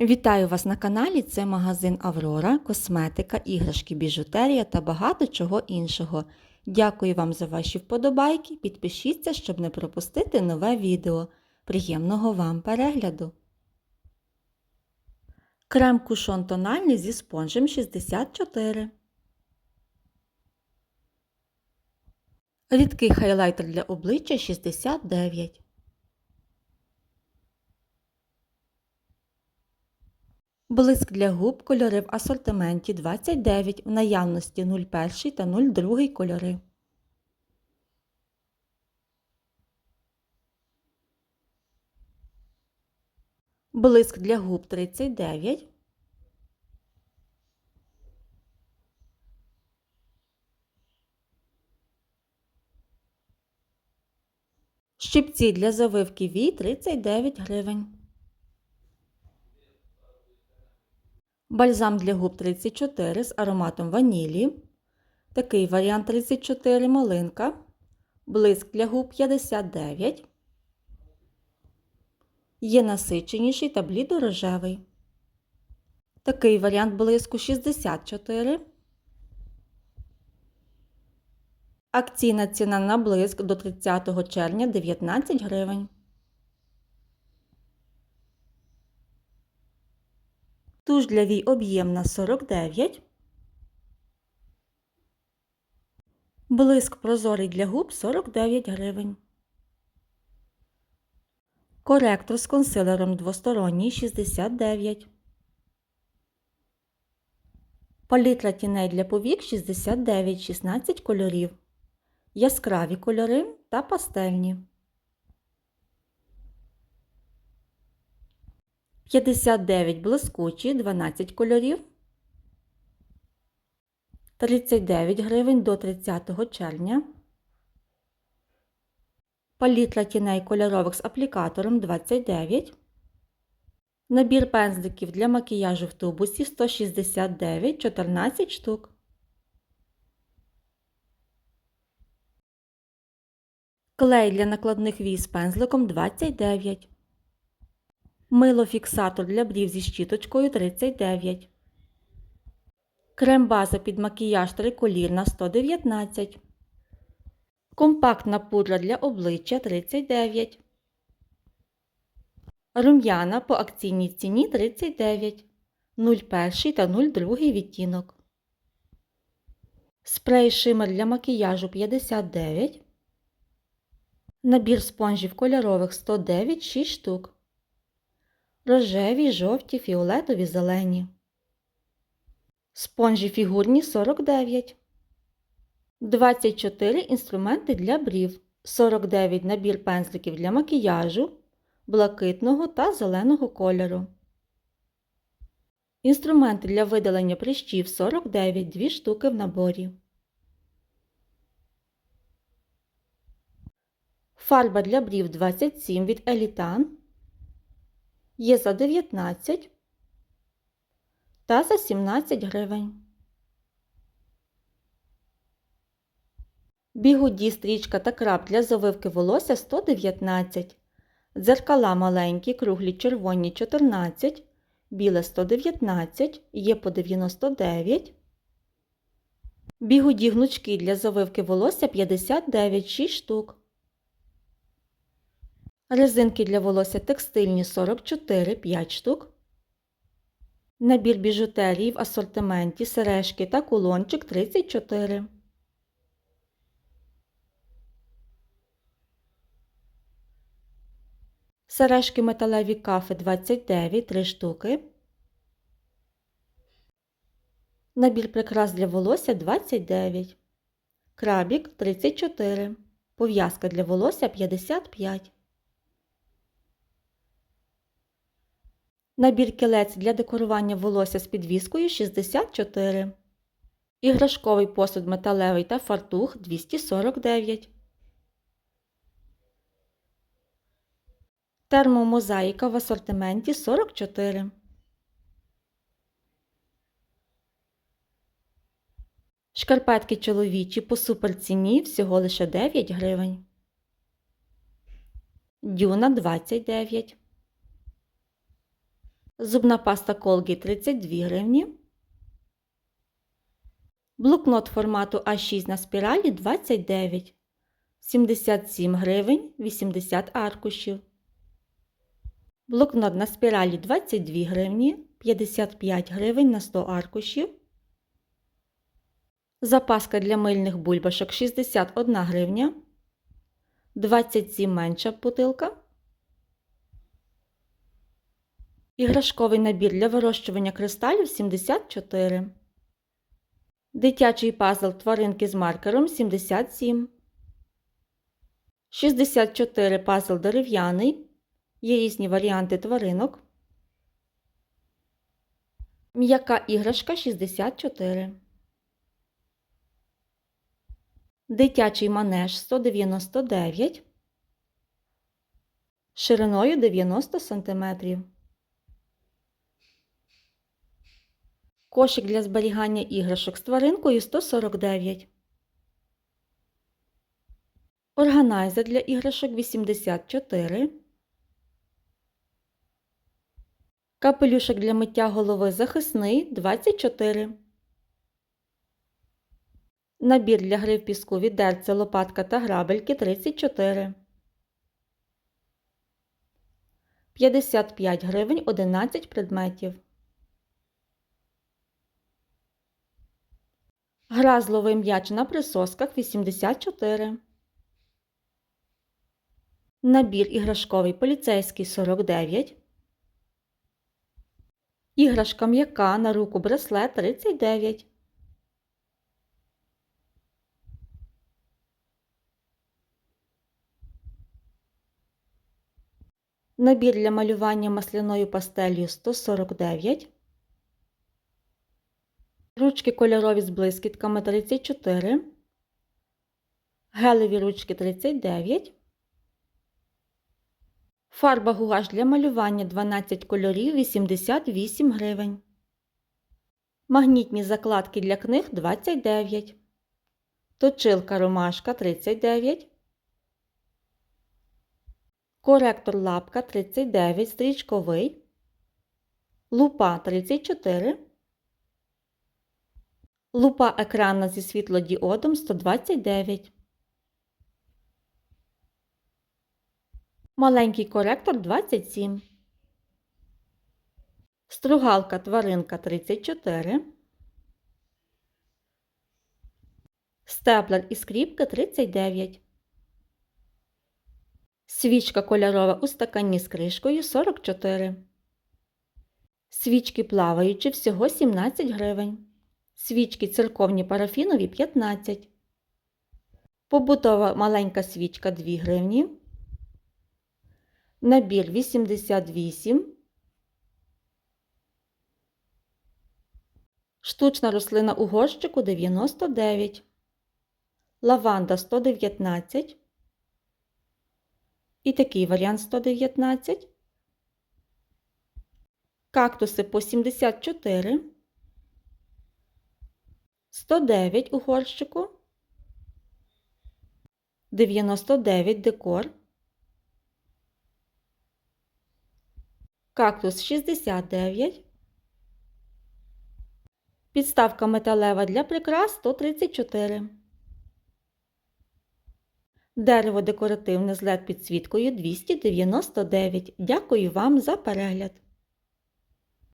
Вітаю вас на каналі. Це магазин Аврора, косметика, іграшки, біжутерія та багато чого іншого. Дякую вам за ваші вподобайки. Підпишіться, щоб не пропустити нове відео. Приємного вам перегляду! Крем кушон тональний зі спонжем 64. Рідкий хайлайтер для обличчя 69. Блиск для губ кольори в асортименті 29 в наявності 01 та 02 кольори. Блиск для губ 39. Щипці для завивки вій 39 гривень. Бальзам для губ 34 з ароматом ванілі. Такий варіант 34 малинка. Блиск для губ 59. Є насиченіший та блідо-рожевий. Такий варіант блиску 64. Акційна ціна на блиск до 30 червня 19 гривень. Туш для вій об'ємна 49. Блиск прозорий для губ 49 гривень. Коректор з консилером двосторонній 69. Палітра тіней для повік 69 16 кольорів. Яскраві кольори та пастельні. 59 блискучі 12 кольорів. 39 гривень до 30 червня. Палітра тіней кольорових з аплікатором 29. Набір пензликів для макіяжу в тубусі 169 14 штук. Клей для накладних вій з пензликом 29. Мило-фіксатор для брів зі щіточкою 39. Крем-база під макіяж триколірна 119. Компактна пудра для обличчя 39. Рум'яна по акційній ціні 39. 01 та 02 відтінок. Спрей шимер для макіяжу 59. Набір спонжів кольорових 109 6 штук. Рожеві, жовті, фіолетові, зелені. Спонжі фігурні 49. 24 інструменти для брів. 49 набір пензликів для макіяжу, блакитного та зеленого кольору. Інструменти для видалення прищів 49 2 штуки в наборі. Фарба для брів 27 від Елітан. Є за 19 та за 17 гривень. Бігуді, стрічка та краб для завивки волосся 119. Дзеркала маленькі, круглі червоні 14, біле 119, є по 99. Бігуді гнучки для завивки волосся 59 6 штук. Резинки для волосся текстильні 44 5 штук. Набір біжутерії в асортименті сережки та кулончик 34. Сережки металеві кафе 29 3 штуки. Набір прикрас для волосся 29. Крабік 34. Пов'язка для волосся 55. Набір кілець для декорування волосся з підвіскою 64. Іграшковий посуд металевий та фартух 249. Термомозаїка в асортименті 44. Шкарпетки чоловічі по суперціні всього лише 9 гривень. Дюна 29. Зубна паста Colgate 32 гривні. Блокнот формату А6 на спіралі 29. 77 гривень 80 аркушів. Блокнот на спіралі 22 гривні 55 гривень на 100 аркушів. Запаска для мильних бульбашок 61 гривня. 27 менша бутилка. Іграшковий набір для вирощування кристалів 74. Дитячий пазл тваринки з маркером 77. 64 пазл дерев'яний. Є різні варіанти тваринок. М'яка іграшка 64. Дитячий манеж 199. Шириною 90 см. Кошик для зберігання іграшок з тваринкою 149. Органайзер для іграшок 84. Капелюшок для миття голови захисний 24. Набір для гри в піску відерце, лопатка та грабельки 34. 55 гривень 11 предметів. Гра зловий м'яч на присосках 84. Набір іграшковий поліцейський 49. Іграшка м'яка на руку браслет 39. Набір для малювання масляною пастелью 149. Ручки кольорові з блискітками 34. Гелеві ручки 39. Фарба гуаш для малювання 12 кольорів 88 гривень. Магнітні закладки для книг 29. Точилка ромашка 39. Коректор лапка 39 стрічковий. Лупа 34. Лупа екранна зі світлодіодом 129. Маленький коректор 27. Стругалка тваринка 34. Степлер і скріпка 39. Свічка кольорова у стакані з кришкою 44. Свічки плаваючі всього 17 гривень. Свічки церковні парафінові 15. Побутова маленька свічка 2 гривні. Набір 88. Штучна рослина у горщику 99. Лаванда 119. І такий варіант 119. Кактуси по 74. 109 у горщику. 99 декор. Кактус 69. Підставка металева для прикрас 134. Дерево декоративне з LED підсвіткою 299. Дякую вам за перегляд!